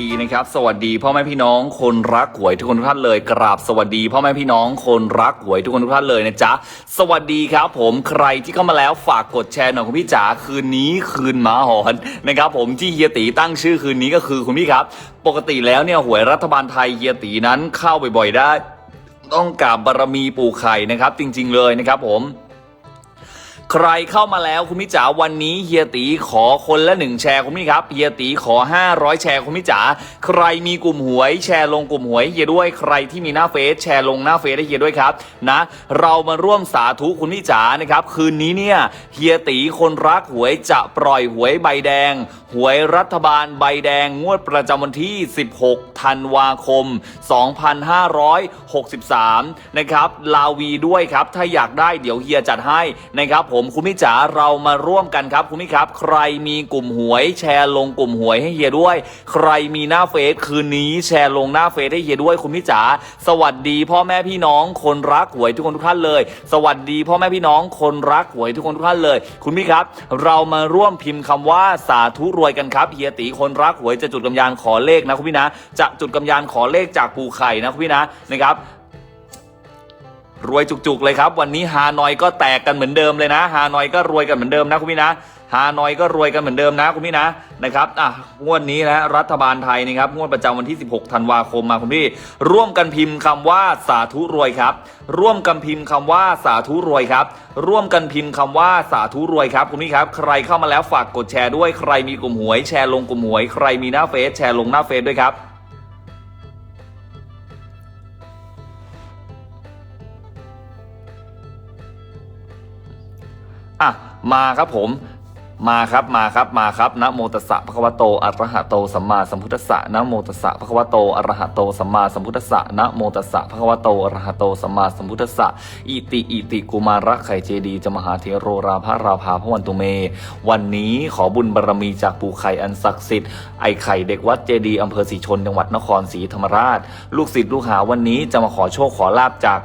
ดีนะครับ สวัสดีพ่อแม่พี่น้องคนรักหวยทุกคนทุกท่านเลยกราบสวัสดีพ่อแม่พี่น้องคนรักหวยทุกคนทุกท่านเลยนะจ๊ะสวัสดีครับ ผมใครที่เข้ามาแล้วฝากกดแชร์หน่อยคุณพี่จ๋าคืนนี้คืนหมาหอนนะครับ ผมที่เฮียตีตั้งชื่อคืนนี้ก็คือคุณพี่ครับ ปกติแล้วเนี่ยหวยรัฐบาลไทยเฮียตีนั้นเข้าบ่อยๆได้ ต้องกราบบารมีปู่ไข่นะครับ จริง ๆ เลยนะครับผม ใครเข้ามาแล้วคุณมิจ๋าวันนี้เฮียตีขอคนละหนึ่งแชร์คุณพี่ครับเฮียตีขอ 500 แชร์คุณมิจ๋าใครมีกลุ่มหวยแชร์ลงกลุ่มหวยเฮียด้วยใครที่มีหน้าเฟซแชร์ลงหน้าเฟซให้เฮียด้วยครับนะเรามาร่วมสาธุคุณมิจ๋านะครับคืนนี้เนี่ยเฮียตีคนรักหวยจะปล่อยหวยใบแดง หวยรัฐบาลใบแดงงวดประจำวันที่ 16 ธันวาคม 2563 นะครับลาวีด้วยครับถ้าอยากได้เดี๋ยวเฮียจัดให้นะครับผมผมคุณมิจ๋าเรามาร่วมกันครับคุณมิครับ ใครมีกลุ่มหวยแชร์ลงกลุ่มหวยให้เฮียด้วย ใครมีหน้าเฟซคืนนี้แชร์ลงหน้าเฟซให้เฮียด้วยคุณมิจ๋าสวัสดีพ่อแม่พี่น้องคนรักหวยทุกคนทุกท่านเลย สวัสดีพ่อแม่พี่น้องคนรักหวยทุกคนทุกท่านเลย คุณมิครับ เรามาร่วมพิมพ์คำว่าสาธุรวยกันครับเฮียตีคนรักหวยจะจุดกำยานขอเลขนะคุณพี่นะจะจุดกำยานขอเลขจากปูไข่นะคุณพี่นะนะครับ รวยจุกๆเลยครับ วันนี้ฮานอยก็แตกกันเหมือนเดิมเลยนะฮานอยก็รวยกันเหมือนเดิมนะคุณพี่นะฮานอยก็รวยกันเหมือนเดิมนะคุณพี่นะนะครับอะงวดนี้นะรัฐบาลไทยนะครับงวดประจำวันที่ 16 ธันวาคมมาคุณพี่ ร่วมกันพิมพ์คำว่าสาธุรวยครับ ร่วมกันพิมพ์คำว่าสาธุรวยครับ ร่วมกันพิมพ์คำว่าสาธุรวยครับคุณพี่ครับ ใครเข้ามาแล้วฝากกดแชร์ด้วยใครมีกลุ่มหวยแชร์ลงกลุ่มหวย ใครมีหน้าเฟซแชร์ลงหน้าเฟซด้วยครับ อะมาครับผมมาครับมาครับมาครับนะโมตัสสะภะควโตอะระหะโตสัมมาสัมพุทธัสสะนะโมตัสสะภะควโตอะระหะโตสัมมาสัมพุทธัสสะนะโมตัสสะภะควโตอะระหะโตสัมมาสัมพุทธัสสะอิติอิติกุมารไข่เจดีจะมหาเทโรราภราภาพระวันตุเม วันนี้ขอบุญบารมีจากปู่ไข่อันศักดิ์สิทธิ์ไอไข่เด็กวัดเจดีอำเภอศรีชนจังหวัดนครศรีธรรมราช ลูกศิษย์ลูกหาวันนี้จะมาขอโชคขอลาบจาก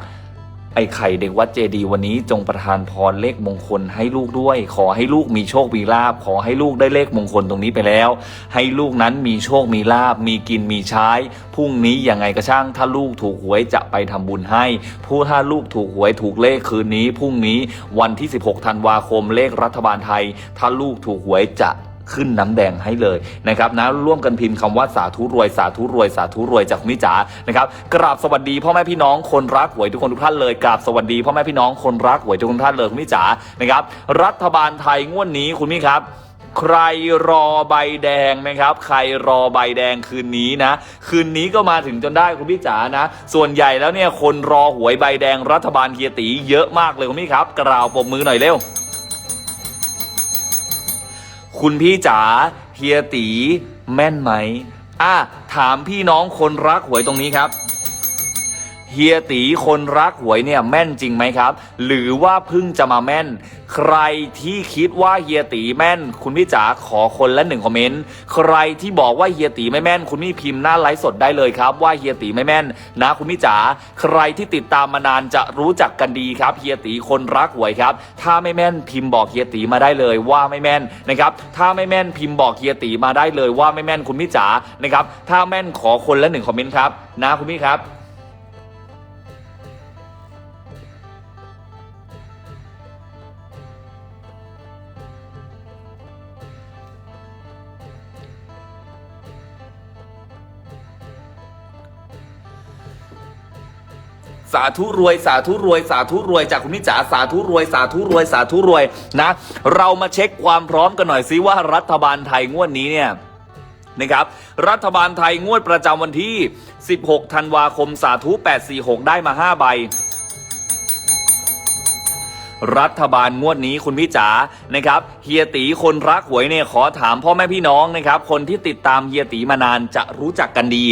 ไอ้ไข่เด็กวัดเจดีวันนี้จงประทานพรเลขมงคลให้ลูกด้วย ขอให้ลูกมีโชคมีลาบขอให้ลูกได้เลขมงคลตรงนี้ไปแล้ว ให้ลูกนั้นมีโชคมีลาบมีกินมีใช้พรุ่งนี้ยังไงก็ช่าง ถ้าลูกถูกหวยจะไปทำบุญให้ ผู้ถ้าลูกถูกหวยถูกเลขคืนนี้พรุ่งนี้วันที่ 16ธันวาคมเลขรัฐบาลไทย ถ้าลูกถูกหวยจะ ขึ้นน้ำแดงให้เลยนะครับนะร่วมกันพิมพ์คำว่าสาธุรวยสาธุรวยสาธุรวยจากคุณมิจ๋านะครับกราบสวัสดีพ่อแม่พี่น้องคนรักหวยทุกคนทุกท่านเลยกราบสวัสดีพ่อแม่พี่น้องคนรักหวยทุกคนท่านเลยคุณมิจ๋านะครับรัฐบาลไทยงวดนี้คุณมิครับใครรอใบแดงนะครับ ใครรอใบแดงคืนนี้นะ คืนนี้ก็มาถึงจนได้คุณพี่จ๋านะ ส่วนใหญ่แล้วเนี่ยคนรอหวยใบแดงรัฐบาลเฮียตีเยอะมากเลยคุณพี่ครับ กล่าวปรบมือหน่อยเร็ว คุณพี่จ๋าเฮียตีแม่นไหมอะถามพี่น้องคนรักหวยตรงนี้ครับเฮียตีคนรักหวยเนี่ยแม่นจริงไหมครับ หรือว่าเพิ่งจะมาแม่น ใครที่คิดว่าเฮียตีแม่น คุณพี่จ๋าขอคนละหนึ่งคอมเมนต์ใครที่บอกว่าเฮียตีไม่แม่น คุณพี่พิมพ์หน้าไลฟ์สดได้เลยครับ ว่าเฮียตีไม่แม่น นะคุณพี่จ๋าใครที่ติดตามมานานจะรู้จักกันดีครับเฮียตีคนรักหวยครับ ถ้าไม่แม่นพิมพ์บอกเฮียตีมาได้เลยว่าไม่แม่นนะครับถ้าไม่แม่นพิมพ์บอกเฮียตีมาได้เลยว่าไม่แม่นคุณพี่จ๋านะครับถ้าแม่นขอคนละหนึ่งคอมเมนต์ครับนะคุณพี่ครับ สาธุรวย สาธุรวย สาธุรวยจากคุณนิจ๋าสาธุรวย สาธุรวย สาธุรวยนะ เรามาเช็คความพร้อมกันหน่อยซิว่ารัฐบาลไทยงวดนี้เนี่ยนะครับรัฐบาลไทยงวดประจำวันที่ 16 ธันวาคม สาธุ 846 ได้มา 5 ใบ รัฐบาลงวดนี้คุณพี่จ๋านะครับเฮียตีคนรักหวยเนี่ยขอถามพ่อแม่พี่น้องนะครับคนที่ติดตามเฮียตีมานานจะรู้จักกันดี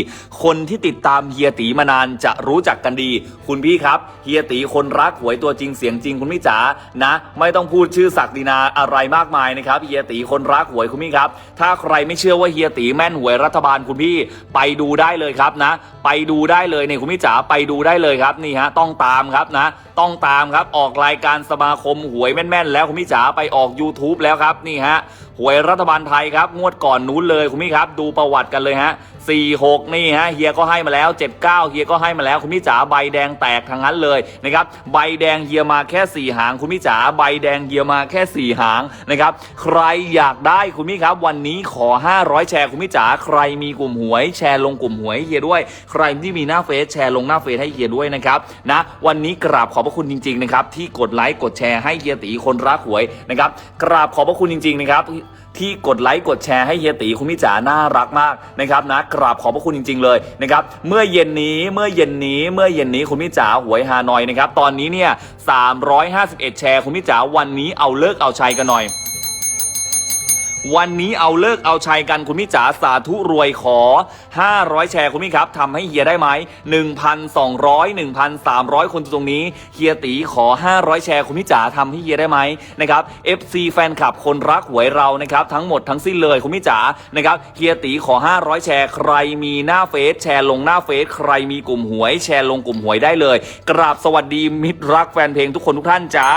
คนที่ติดตามเฮียตีมานานจะรู้จักกันดี คุณพี่ครับเฮียตีคนรักหวยตัวจริงเสียงจริงคุณพี่จ๋านะไม่ต้องพูดชื่อศักดินาอะไรมากมายนะครับเฮียตีคนรักหวยคุณพี่ครับถ้าใครไม่เชื่อว่าเฮียตีแม่นหวยรัฐบาลคุณพี่ไปดูได้เลยครับนะ ไปดูได้เลยเนี่ยคุณพี่จ๋าไปดูได้เลยครับนี่ฮะต้องตามครับนะ ต้องตามครับออกรายการสมาคมหวยแม่นๆ แล้วคุณพี่จ๋าไปออก YouTube แล้วครับนี่ฮะ หวยรัฐบาลไทยครับ งวดก่อนนู้นเลยคุณพี่ครับดูประวัติกันเลยฮะ46 นี่ฮะเฮียก็ให้มาแล้ว 79 เฮียก็ให้มาแล้วคุณพี่จ๋าใบแดงแตกทางนั้นเลยนะครับใบแดงเฮียมาแค่ 4 หาง คุณพี่จ๋าใบแดงเฮียมาแค่ 4 หางนะครับใครอยากได้คุณพี่ครับ วันนี้ขอ 500 แชร์คุณพี่จ๋าใครมีกลุ่มหวยแชร์ลงกลุ่มหวยเฮียด้วย ใครที่มีหน้าเฟซแชร์ลงหน้าเฟซให้เฮียด้วยนะครับนะวันนี้กราบขอบพระคุณจริงๆนะครับที่กดไลค์กดแชร์ให้เฮียตีคนรักหวยนะครับกราบขอบพระคุณจริงๆนะครับที่กดไลค์กดแชร์ให้เฮียตีคุณพี่จ๋าน่ารักมากนะครับนะกราบขอบพระคุณจริง ๆ เลยนะครับเมื่อเย็นนี้เมื่อเย็นนี้เมื่อเย็นนี้คุณพี่จ๋าหวยฮานอยนะครับตอนนี้เนี่ย351 แชร์คุณพี่จ๋าวันนี้เอาเลิกเอาชัยกันหน่อย วันนี้เอาเลิกเอาชัยกันคุณพี่จ๋าสาธุรวยขอ 500 แชร์คุณพี่ครับทำให้เฮียได้ไหม 1,200 1,300 คนตรงนี้เฮียตีขอ 500 แชร์คุณพี่จ๋าทำให้เฮียได้ไหมนะครับ FC แฟนคลับคนรักหวยเรานะครับทั้งหมดทั้งสิ้นเลยคุณพี่จ๋านะครับเฮียตีขอ 500 แชร์ใครมีหน้าเฟซแชร์ลงหน้าเฟซใครมีกลุ่มหวย แชร์ลงกลุ่มหวยได้เลย กราบสวัสดีมิตรรักแฟนเพลงทุกคนทุกท่านจ้า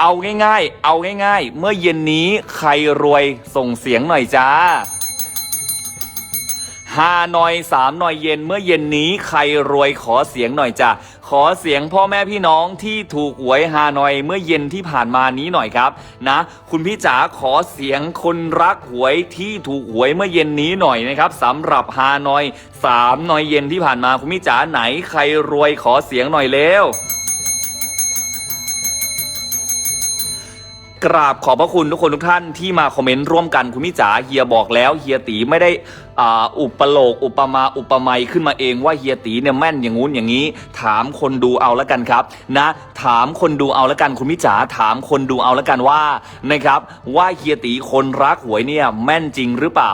เอาง่ายๆ เอาง่ายๆ เมื่อเย็นนี้ใครรวยส่งเสียงหน่อยจ้าฮาหน่อยสามหน่อยเย็นเมื่อเย็นนี้ใครรวยขอเสียงหน่อยจ้าขอเสียงพ่อแม่พี่น้องที่ถูกหวยฮานอยเมื่อเย็นที่ผ่านมานี้หน่อยครับนะ คุณพี่จ๋าขอเสียงคนรักหวยที่ถูกหวยเมื่อเย็นนี้หน่อยนะครับสำหรับฮานอยสามหน่อยเย็นที่ผ่านมาคุณพี่จ๋าไหนใครรวยขอเสียงหน่อยเร็ว กราบขอบพระคุณทุกคนทุกท่านที่มาคอมเมนต์ร่วมกันคุณพี่จ๋าเฮียบอกแล้วเฮียตีไม่ได้อ่าอุปโลกอุปมาอุปไมยขึ้นมาเองว่าเฮียตีเนี่ยแม่นอย่างงู้นอย่างนี้ ถามคนดูเอาละกันครับนะ ถามคนดูเอาละกันคุณพี่จ๋าถามคนดูเอาละกันว่านะครับว่าเฮียตีคนรักหวยเนี่ยแม่นจริงหรือเปล่า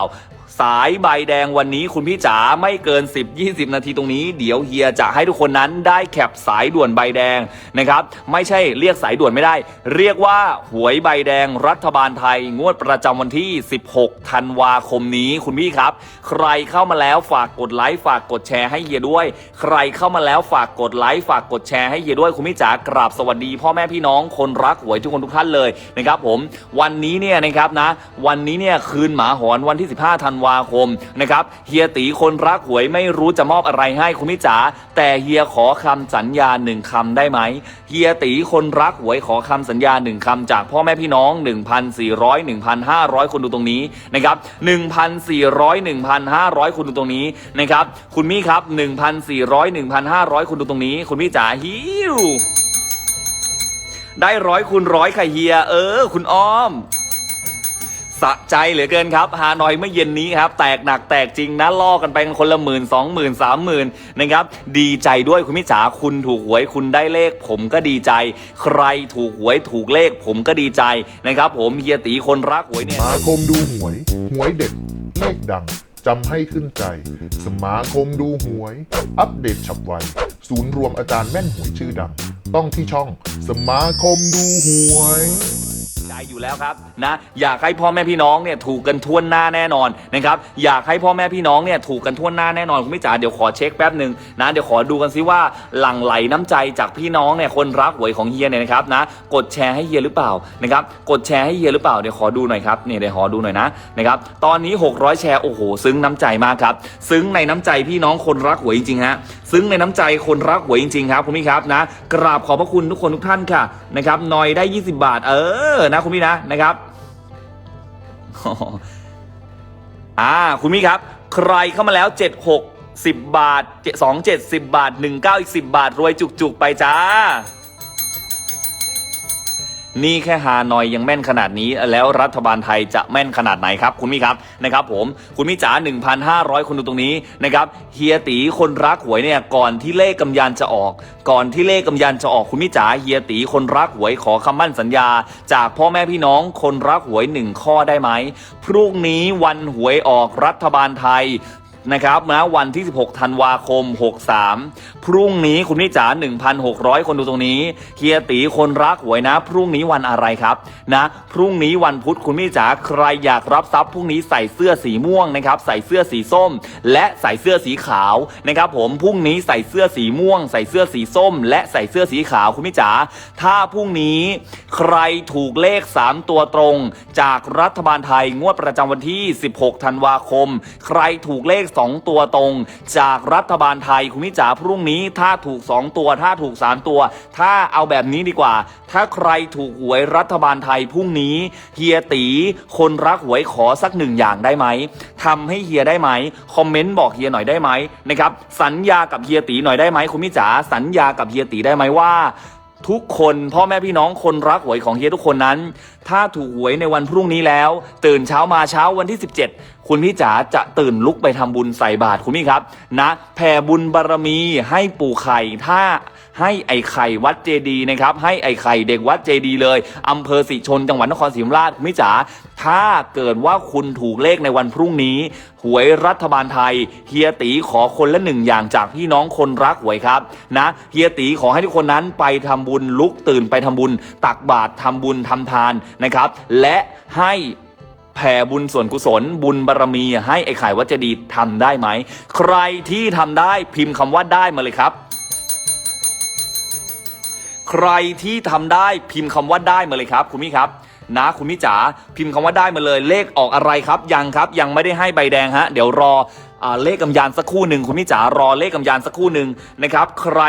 สายใบแดงวันนี้คุณพี่จ๋าไม่เกิน 10-20 นาทีตรงนี้ เดี๋ยวเฮียจะให้ทุกคนนั้นได้แคปสายด่วนใบแดงนะครับ ไม่ใช่เรียกสายด่วนไม่ได้ เรียกว่าหวยใบแดงรัฐบาลไทย งวดประจำวันที่ 16 ธันวาคมนี้คุณพี่ครับ ใครเข้ามาแล้วฝากกดไลค์ฝากกดแชร์ให้เฮียด้วย ใครเข้ามาแล้วฝากกดไลค์ฝากกดแชร์ให้เฮียด้วยคุณพี่จ๋ากราบสวัสดี พ่อแม่พี่น้องคนรักหวยทุกคนทุกท่านเลยนะครับผมวันนี้เนี่ยนะครับนะวันนี้เนี่ยคืนหมาหอนวันที่ 15 ธันวาวาคมนะครับเฮียตีคนรักหวยไม่รู้จะมอบอะไรให้คุณพี่จ๋าแต่เฮียขอคำสัญญาหนึ่งคำได้ไหมเฮียตีคนรักหวยขอคำสัญญาหนึ่งคำจากพ่อแม่พี่น้อง 1,400 1,500 คนดูตรงนี้นะครับ1,400 1,500 คนดูตรงนี้นะครับคุณมี่ครับ 1,400 1,500 คนดูตรงนี้ คุณพี่จ๋าฮิวได้ร้อยคูณร้อยค่ะเฮีย เออ คุณอ้อมะใจเหลือเกินครับฮานอยเมื่อเย็นนี้ครับแตกหนักแตกจริงนะล่อกันไปกันคนละหมื่นสองหมื่นสามหมื่นนะครับดีใจด้วยคุณพี่จ๋าคุณถูกหวยคุณได้เลข ผมก็ดีใจ ใครถูกหวยถูกเลข ผมก็ดีใจนะครับ ผมเฮียตีคนรักหวยเนี่ย สมาคมดูหวย หวยเด็ดเลขดัง จำให้ขึ้นใจ สมาคมดูหวย อัปเดตฉับไว ศูนย์รวมอาจารย์แม่นหวยชื่อดัง ต้องที่ช่อง สมาคมดูหวย ใจอยู่แล้วครับนะอยากให้พ่อแม่พี่น้องเนี่ยถูกกันทั่วหน้าแน่นอนนะครับอยากให้พ่อแม่พี่น้องเนี่ยถูกกันทั่วหน้าแน่นอนคุณพี่จ๋าเดี๋ยวขอเช็คแป๊บหนึ่งนะเดี๋ยวขอดูกันซิว่าหลั่งไหลน้ำใจจากพี่น้องเนี่ยคนรักหวยของเฮียเนี่ยนะครับนะกดแชร์ให้เฮียหรือเปล่านะครับกดแชร์ให้เฮียหรือเปล่าเดี๋ยวขอดูหน่อยครับเนี่ยเดี๋ยวขอดูหน่อยนะนะครับตอนนี้ 600 แชร์โอ้โห ซึ้งน้ำใจมากครับ ซึ้งในน้ำใจพี่น้องคนรักหวยจริงๆฮะซึ้งในน้ำใจคนรักหวยจริงๆครับคุณพี่ครับนะ กราบขอบพระคุณทุกคนทุกท่านค่ะนะครับนอยได้ 20 บาท เออนะคุณพี่นะนะครับอ่าคุณพี่ครับ ใครเข้ามาแล้ว 76 10 บาท 2 7 10 บาท 19 อีก 10 บาท รวยจุกๆ ไปจ้า นี่แค่ฮานอยยังแม่นขนาดนี้ แล้วรัฐบาลไทยจะแม่นขนาดไหนครับ คุณมี่ครับนะครับผมคุณมี่จ๋า1,500 คนดูตรงนี้นะครับเฮียตีคนรักหวยเนี่ยก่อนที่เลขกำยานจะออก ก่อนที่เลขกำยานจะออกคุณมี่จ๋าเฮียตีคนรักหวยขอคำมั่นสัญญา จากพ่อแม่พี่น้องคนรักหวยหนึ่งข้อได้ไหมพรุ่งนี้วันหวยออกรัฐบาลไทย นะครับนะวันที่ 16 ธันวาคม 63 พรุ่งนี้คุณนี่จ๋า 1,600 คนดูตรงนี้เฮียตีคนรักหวยนะ พรุ่งนี้วันอะไรครับนะพรุ่งนี้วันพุธคุณนี่จ๋าใครอยากรับทรัพย์พรุ่งนี้ใส่เสื้อสีม่วงนะครับใส่เสื้อสีส้ม และใส่เสื้อสีขาวนะครับผมพรุ่งนี้ใส่เสื้อสีม่วง ใส่เสื้อสีส้ม และใส่เสื้อสีขาวคุณนี่จ๋าถ้าพรุ่งนี้ใครถูกเลข 3 ตัวตรง จากรัฐบาลไทยงวดประจำวันที่ 16 ธันวาคม ใครถูกเลข2 ตัวตรง จากรัฐบาลไทยคุณมิจ๋าพรุ่งนี้ถ้าถูก 2 ตัว ถ้าถูก 3 ตัว ถ้าเอาแบบนี้ดีกว่า ถ้าใครถูกหวยรัฐบาลไทยพรุ่งนี้เฮียตีคนรักหวยขอสักหนึ่งอย่างได้ไหมทำให้เฮียได้ไหมคอมเมนต์บอกเฮียหน่อยได้ไหมนะครับสัญญากับเฮียตีหน่อยได้ไหมคุณมิจ๋าสัญญากับเฮียตีได้ไหมว่า ทุกคนพ่อแม่พี่น้องคนรักหวยของเฮียทุกคนนั้น ถ้าถูกหวยในวันพรุ่งนี้แล้ว ตื่นเช้ามาเช้าวันที่ 17 คุณพี่จ๋าจะตื่นลุกไปทำบุญใส่บาตรคุณพี่ครับ นะ แผ่บุญบารมีให้ปู่ไข่ถ้า ให้ไอ้ไข่วัดเจดีนะครับ ให้ไอ้ไข่เด็กวัดเจดีเลยอำเภอสิชนจังหวัดนครศรีธรรมราชคุณพี่จ๋าถ้าเกิดว่าคุณถูกเลขในวันพรุ่งนี้ หวยรัฐบาลไทยเฮียตีขอคนละหนึ่งอย่างจากพี่น้องคนรักหวยครับนะเฮียตีขอให้ทุกคนนั้นไปทำบุญลุกตื่นไปทำบุญ ตักบาตรทำบุญทำทานนะครับ และให้แผ่บุญส่วนกุศล บุญบารมีให้ไอ้ไข่วัดเจดีย์ทำได้ไหม ใครที่ทำได้พิมพ์คำว่าได้มาเลยครับ ใครที่ทำได้พิมพ์คำว่าได้มาเลยครับคุณมี่ครับนะคุณมี่จ๋าพิมพ์คำว่าได้มาเลยเลขออกอะไรครับยังครับ ยังไม่ได้ให้ใบแดงฮะเดี๋ยวรออเลขกำยานสักคู่หนึ่งคุณมี่จ๋ารอเลขกำยานสักคู่หนึ่งนะครับ ใคร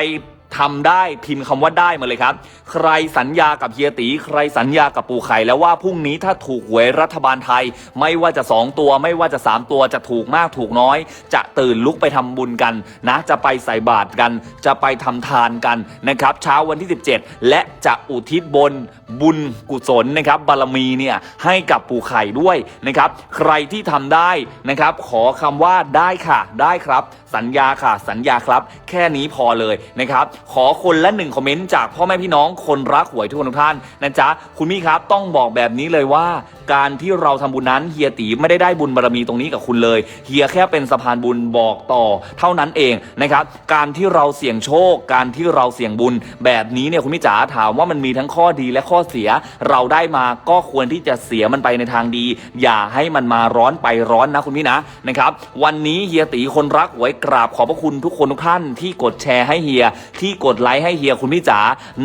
ทำได้พิมพ์คำว่าได้มาเลยครับ ใครสัญญากับเฮียตี ใครสัญญากับปู่ไข่แล้วว่าพรุ่งนี้ถ้าถูกหวยรัฐบาลไทย ไม่ว่าจะ 2 ตัว ไม่ว่าจะ 3 ตัวจะถูกมากถูกน้อย จะตื่นลุกไปทำบุญกันนะ จะไปใส่บาตรกัน จะไปทำทานกันนะครับ เช้าวันที่ 17 และจะอุทิศบนบุญกุศลนะครับบารมีเนี่ยให้กับปู่ไข่ด้วยนะครับ ใครที่ทำได้นะครับ ขอคำว่าได้ค่ะ ได้ครับ สัญญาค่ะ สัญญาครับ แค่นี้พอเลยนะครับขอคนละหนึ่งคอมเมนต์จากพ่อแม่พี่น้องคนรักหวยทุกคนทุกท่านนะจ๊ะคุณมี่ครับต้องบอกแบบนี้เลยว่า การที่เราทำบุญนั้นเฮียตีไม่ได้ได้บุญบารมีตรงนี้กับคุณเลยเฮียแค่เป็นสะพานบุญบอกต่อเท่านั้นเองนะครับการที่เราเสี่ยงโชค การที่เราเสี่ยงบุญ แบบนี้เนี่ยคุณมิจ๋าถามว่ามันมีทั้งข้อดีและข้อเสีย เราได้มาก็ควรที่จะเสียมันไปในทางดี อย่าให้มันมาร้อนไปร้อนนะคุณพี่นะนะครับวันนี้เฮียตีคนรักหวยกราบขอบพระคุณทุกคนทุกท่านที่กดแชร์ให้เฮียที่กดไลค์ให้เฮียคุณพี่จ๋า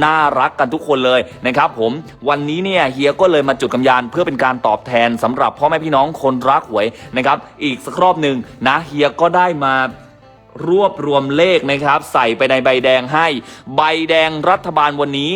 น่ารักกันทุกคนเลยนะครับผมวันนี้เนี่ยเฮียก็เลยมาจุดกำยานเพื่อเป็นการตอบแทนสำหรับพ่อแม่พี่น้องคนรักหวยนะครับอีกสักรอบหนึ่งนะเฮียก็ได้มารวบรวมเลขนะครับ ใส่ไปในใบแดงให้ ใบแดงรัฐบาลวันนี้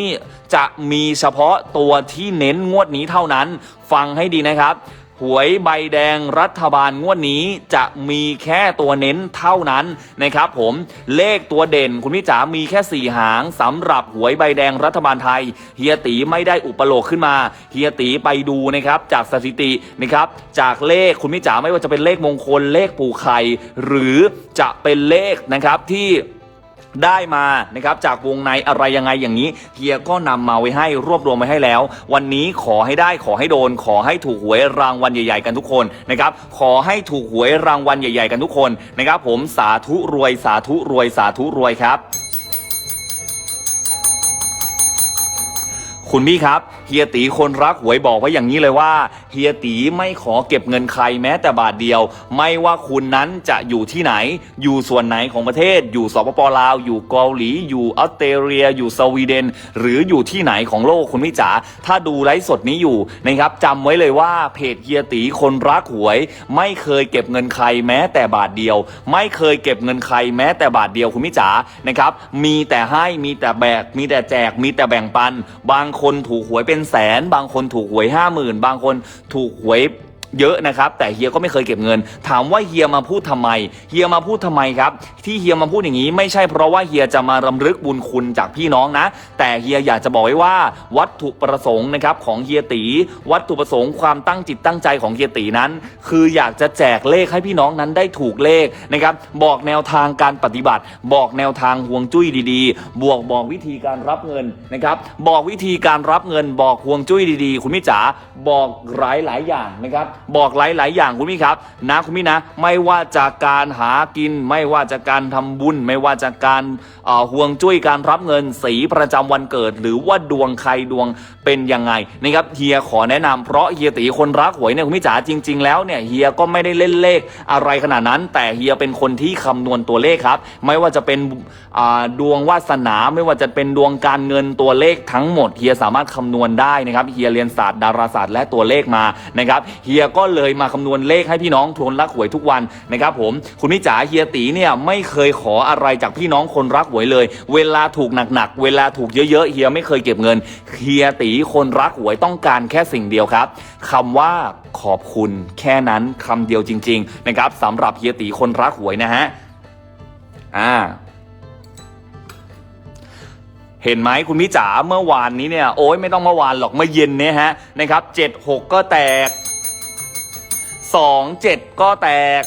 จะมีเฉพาะตัวที่เน้นงวดนี้เท่านั้น ฟังให้ดีนะครับ หวยใบแดงรัฐบาลงวดนี้จะมีแค่ตัวเน้นเท่านั้นนะครับผมเลขตัวเด่นคุณพี่จ๋ามีแค่สี่หางสำหรับหวยใบแดงรัฐบาลไทย เฮียตีไม่ได้อุปโลกขึ้นมา เฮียตีไปดูนะครับจากสถิตินะครับจากเลขคุณพี่จ๋าไม่ว่าจะเป็นเลขมงคลเลขปูไข่หรือจะเป็นเลขนะครับที่ ได้มานะครับจากวงในอะไรยังไงอย่างนี้เฮียก็นำมาไว้ให้รวบรวมไว้ให้แล้ว วันนี้ขอให้ได้ขอให้โดน ขอให้ถูกหวยรางวัลใหญ่ ๆ กันทุกคนนะครับขอให้ถูกหวยรางวัลใหญ่ ๆ กันทุกคนนะครับผมสาธุรวยสาธุรวยสาธุรวยครับ คุณพี่ครับเฮียตีคนรักหวยบอกไว้อย่างนี้เลยว่าเฮียตีไม่ขอเก็บเงินใครแม้แต่บาทเดียว ไม่ว่าคุณนั้นจะอยู่ที่ไหน อยู่ส่วนไหนของประเทศ อยู่สปปลาว อยู่เกาหลี อยู่ออสเตรเลีย อยู่สวีเดน หรืออยู่ที่ไหนของโลกคุณพี่จ๋าถ้าดูไลฟ์สดนี้อยู่นะครับจำไว้เลยว่าเพจเฮียตีคนรักหวย ไม่เคยเก็บเงินใครแม้แต่บาทเดียว ไม่เคยเก็บเงินใครแม้แต่บาทเดียวคุณพี่จ๋านะครับมีแต่ให้มีแต่แบกมีแต่แจกมีแต่แบ่งปันบางคนคนถูกหวยเป็นแสน บางคนถูกหวยห้าหมื่นบางคนถูกหวย เยอะนะครับ แต่เฮียก็ไม่เคยเก็บเงิน ถามว่าเฮียมาพูดทำไม เฮียมาพูดทำไมครับ ที่เฮียมาพูดอย่างนี้ไม่ใช่เพราะว่าเฮียจะมารำลึกบุญคุณจากพี่น้องนะ แต่เฮียอยากจะบอกไว้ว่า วัตถุประสงค์นะครับของเฮียตี วัตถุประสงค์ความตั้งจิตตั้งใจของเฮียตีนั้น คืออยากจะแจกเลขให้พี่น้องนั้นได้ถูกเลขนะครับบอกแนวทางการปฏิบัติ บอกแนวทางห่วงจุ้ยดีๆ บวกบอกวิธีการรับเงินนะครับบอกวิธีการรับเงินบอกห่วงจุ้ยดีๆ คุณมิจ๋าบอกหลายหลายๆอย่างนะครับบอกหลาย ๆ อย่างคุณพี่ครับนะคุณพี่นะ ไม่ว่าจากการหากิน ไม่ว่าจากการทำบุญ ไม่ว่าจากการห่วงจุ้ยการรับเงินสีประจำวันเกิด หรือว่าดวงใครดวง เป็นยังไงนะครับเฮียขอแนะนำเพราะเฮียตีคนรักหวยเนี่ยคุณมิจ๋าจริง ๆ แล้วเนี่ยเฮียก็ไม่ได้เล่นเลขอะไรขนาดนั้น แต่เฮียเป็นคนที่คำนวณตัวเลขครับ ไม่ว่าจะเป็นดวงวาสนาไม่ว่าจะเป็นดวงการเงินตัวเลขทั้งหมดเฮียสามารถคำนวณได้นะครับเฮียเรียนศาสตร์ดาราศาสตร์และตัวเลขมานะครับเฮียก็เลยมาคำนวณเลขให้พี่น้องทวนรักหวยทุกวันนะครับผมคุณมิจ๋าเฮียตีเนี่ยไม่เคยขออะไรจากพี่น้องคนรักหวยเลย เวลาถูกหนักๆเวลาถูกเยอะๆเฮียไม่เคยเก็บเงินเฮียตีคนรักหวยต้องการแค่สิ่งเดียวครับคำว่าขอบคุณแค่นั้นคำเดียวจริง ๆ นะครับสำหรับเฮียตีคนรักหวยนะฮะอ่าเห็นไหมคุณพี่จ๋าเมื่อวานนี้เนี่ยโอ้ยไม่ต้องเมื่อวานหรอกเมื่อเย็นเนี่ยฮะนะครับเจ็ดหกก็แตกสองเจ็ดก็แตก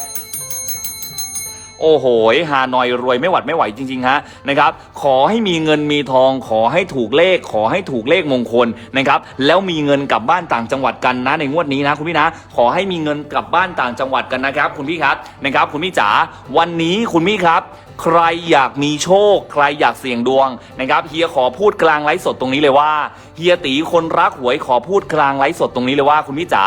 โอ้โหฮานอยรวยไม่หวัดไม่ไหวจริงๆฮะนะครับขอให้มีเงินมีทองขอให้ถูกเลข ขอให้ถูกเลขมงคลนะครับแล้วมีเงินกลับบ้านต่างจังหวัดกันนะในงวดนี้นะคุณพี่นะขอให้มีเงินกลับบ้านต่างจังหวัดกันนะครับคุณพี่ครับนะครับคุณพี่จ๋าวันนี้คุณพี่ครับใครอยากมีโชค ใครอยากเสี่ยงดวงนะครับเฮียขอพูดกลางไลฟ์สดตรงนี้เลยว่า เฮียตีคนรักหวยขอพูดกลางไลฟ์สดตรงนี้เลยว่าคุณพี่จ๋า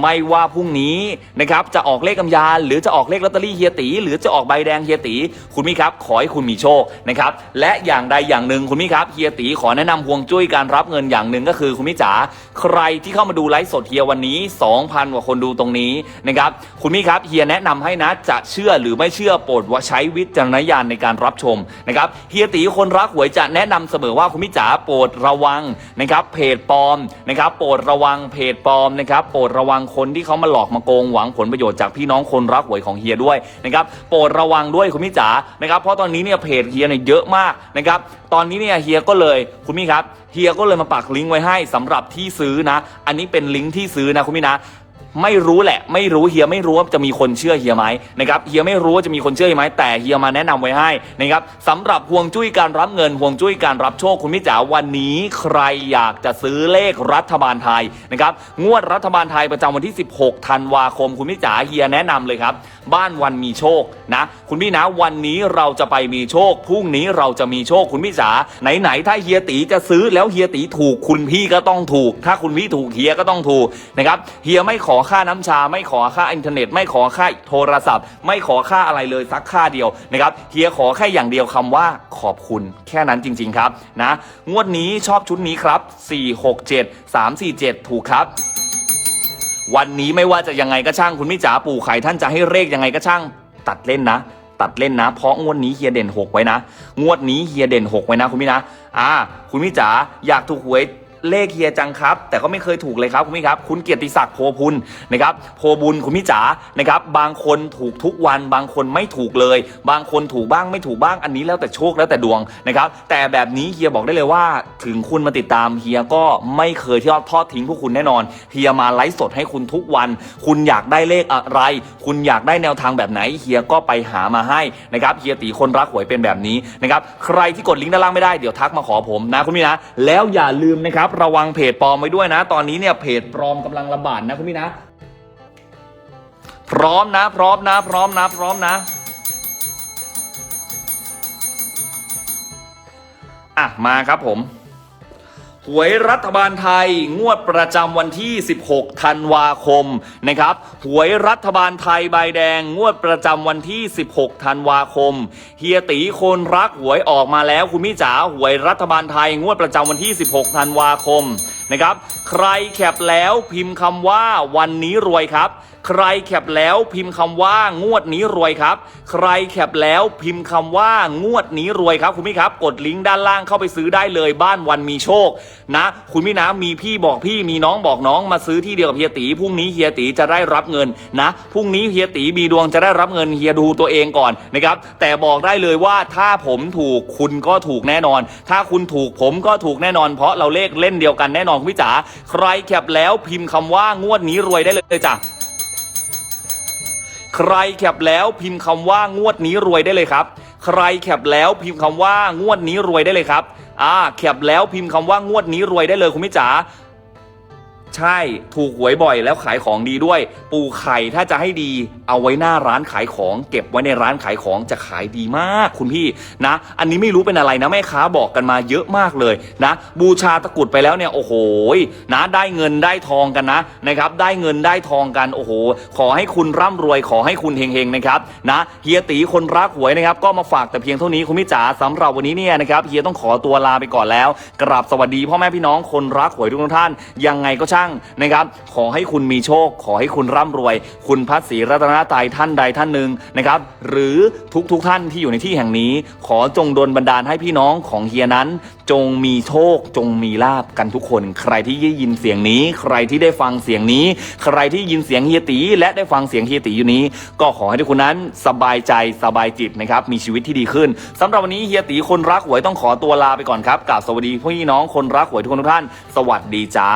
ไม่ว่าพรุ่งนี้นะครับจะออกเลขกำยานหรือจะออกเลขลอตเตอรี่เฮียตีหรือจะออกใบแดงเฮียตีคุณพี่ครับขอให้คุณมีโชคนะครับและอย่างใดอย่างหนึ่งคุณพี่ครับเฮียตีขอแนะนำห่วงจุ้ยการรับเงินอย่างหนึ่งก็คือคุณพี่จ๋าใครที่เข้ามาดูไลฟ์สดเฮียวันนี้ 2,000กว่าคนดูตรงนี้นะครับคุณพี่ครับเฮียแนะนำให้นะจะเชื่อหรือไม่เชื่อโปรดว่าใช้วิจารณญาณในการรับชมนะครับเฮียตีคนรักหวยจะแนะนำเสมอว่าคุณพี่จ๋าโปรดระวังนะครับเพจปลอมนะครับโปรดระวังเพจปลอมนะครับโปรดระวังคนที่เขามาหลอกมาโกงหวังผลประโยชน์จากพี่น้องคนรักหวยของเฮียด้วยนะครับโปรดระวังด้วยคุณพี่จ๋านะครับเพราะตอนนี้เนี่ยเพจเฮียเนี่ยเยอะมากนะครับตอนนี้เนี่ยเฮียก็เลยคุณพี่ครับเฮียก็เลยมาปักลิงก์ไว้ให้สำหรับที่ซื้อนะ อันนี้เป็นลิงก์ที่ซื้อนะคุณพี่นะ ไม่รู้แหละ ไม่รู้เฮียไม่รู้ว่าจะมีคนเชื่อเฮียไหมนะครับเฮียไม่รู้ว่าจะมีคนเชื่อไหมแต่เฮียมาแนะนำไว้ให้นะครับสำหรับห่วงจุ้ยการรับเงินห่วงจุ้ยการรับโชคคุณพี่จ๋าวันนี้ใครอยากจะซื้อเลขรัฐบาลไทยนะครับงวดรัฐบาลไทยประจำวันที่ 16ธันวาคมคุณพี่จ๋าเฮียแนะนำเลยครับบ้านวันมีโชคนะคุณพี่นะวันนี้เราจะไปมีโชคพรุ่งนี้เราจะมีโชคคุณพี่จ๋าไหนๆถ้าเฮียตีจะซื้อแล้วเฮียตีถูกคุณพี่ก็ต้องถูก ถ้าคุณพี่ถูกเฮียก็ต้องถูกนะครับเฮียไม่ขอค่าน้ำชา ไม่ขอค่าอินเทอร์เน็ต ไม่ขอค่าโทรศัพท์ ไม่ขอค่าอะไรเลยสักค่าเดียวนะครับเฮียขอแค่อย่างเดียวคำว่าขอบคุณแค่นั้นจริง ๆ ครับนะงวดนี้ชอบชุดนี้ครับ4 6 7 3 4 7 ถูกครับวันนี้ไม่ว่าจะยังไงก็ช่างคุณมิจ๋าปู่ไข่ท่านจะให้เลขยังไงก็ช่าง ตัดเล่นนะ ตัดเล่นนะ เพราะงวดนี้เฮียเด่น 6 ไว้นะ งวดนี้เฮียเด่น 6 ไว้นะคุณมินะ อ่า คุณมิจ๋าอยากถูกหวย เลขเฮียจังครับ แต่ก็ไม่เคยถูกเลยครับคุณมิครับ คุณเกียรติศักดิ์โพพุนนะครับโพบุญคุณมิจ๋านะครับบางคนถูกทุกวัน บางคนไม่ถูกเลย บางคนถูกบ้างไม่ถูกบ้างอันนี้แล้วแต่โชคแล้วแต่ดวงนะครับแต่แบบนี้เฮียบอกได้เลยว่า ถึงคุณมาติดตามเฮียก็ไม่เคยที่จะทอดทิ้งพวกคุณแน่นอนเฮียมาไลฟ์สดให้คุณทุกวัน คุณอยากได้เลขอะไร คุณอยากได้แนวทางแบบไหนเฮียก็ไปหามาให้นะครับเฮียตีคนรักหวยเป็นแบบนี้นะครับใครที่กดลิงก์ด้านล่างไม่ได้เดี๋ยวทักมาขอผมนะคุณพี่นะแล้วอย่าลืมนะครับระวังเพจปลอมไว้ด้วยนะ ตอนนี้เนี่ยเพจปลอมกำลังระบาดนะคุณพี่นะ พร้อมนะ พร้อมนะ พร้อมนะ พร้อมนะอะมาครับผม หวยรัฐบาลไทยงวดประจำวันที่ 16 ธันวาคมนะครับ หวยรัฐบาลไทยใบแดง งวดประจำวันที่ 16 ธันวาคม เฮียตีคนรักหวยออกมาแล้วคุณมิจ๋าหวยรัฐบาลไทย งวดประจำวันที่ 16 ธันวาคมนะครับ ใครแคปแล้วพิมพ์คำว่าวันนี้รวยครับ ใครแคปแล้วพิมพ์คำว่างวดนี้รวยครับ ใครแคปแล้วพิมพ์คำว่างวดนี้รวยครับคุณพี่ครับกดลิงก์ด้านล่างเข้าไปซื้อได้เลยบ้านวันมีโชคนะ คุณพี่นะมีพี่บอกพี่มีน้องบอกน้องมาซื้อที่เดียวกับเฮียตีพรุ่งนี้เฮียตีจะได้รับเงินนะพรุ่งนี้เฮียตีมีดวงจะได้รับเงินเฮียดูตัวเองก่อนนะครับแต่บอกได้เลยว่าถ้าผมถูกคุณก็ถูกแน่นอน ถ้าคุณถูกผมก็ถูกแน่นอน เพราะเราเลขเล่นเดียวกันแน่นอนคุณพี่จ๋าใครแคปแล้วพิมพ์คำว่างวดนี้รวยได้เลยจ้ะ ใครแคปแล้วพิมพ์คำว่างวดนี้รวยได้เลยครับ ใครแคปแล้วพิมพ์คำว่างวดนี้รวยได้เลยครับอ่าแคปแล้วพิมพ์คำว่างวดนี้รวยได้เลยคุณพี่จ๋า ใช่ถูกหวยบ่อยแล้วขายของดีด้วย ปูไข่ถ้าจะให้ดีเอาไว้หน้าร้านขายของ เก็บไว้ในร้านขายของจะขายดีมากคุณพี่นะ อันนี้ไม่รู้เป็นอะไรนะแม่ค้าบอกกันมาเยอะมากเลยนะ บูชาตะกุดไปแล้วเนี่ยโอ้โหนะได้เงินได้ทองกันนะนะครับได้เงินได้ทองกันโอ้โห ขอให้คุณร่ำรวยขอให้คุณเฮงๆนะครับนะเฮียตีคนรักหวยนะครับก็มาฝากแต่เพียงเท่านี้คุณพี่จ๋าสำหรับวันนี้เนี่ยนะครับเฮียต้องขอตัวลาไปก่อนแล้วกราบสวัสดีพ่อแม่พี่น้องคนรักหวยทุกท่าน ยังไงก็ช่างนะครับ ขอให้คุณมีโชค ขอให้คุณร่ำรวย คุณพัฒศรีรัตนตรัยท่านใดท่านหนึ่งนะครับ หรือทุกๆทท่านที่อยู่ในที่แห่งนี้ ขอจงดลบันดาลให้พี่น้องของเฮียนั้น จงมีโชค จงมีลาบกันทุกคน ใครที่ได้ยินเสียงนี้ ใครที่ได้ฟังเสียงนี้ ใครที่ยินเสียงเฮียตี และได้ฟังเสียงเฮียตีอยู่นี้ ก็ขอให้ทุกคนนั้นสบายใจสบายจิตนะครับมีชีวิตที่ดีขึ้นสำหรับวันนี้เฮียตีคนรักหวยต้องขอตัวลาไปก่อนครับกราบสวัสดีพี่น้องคนรักหวยทุกคนทุกท่าน สวัสดีจ้า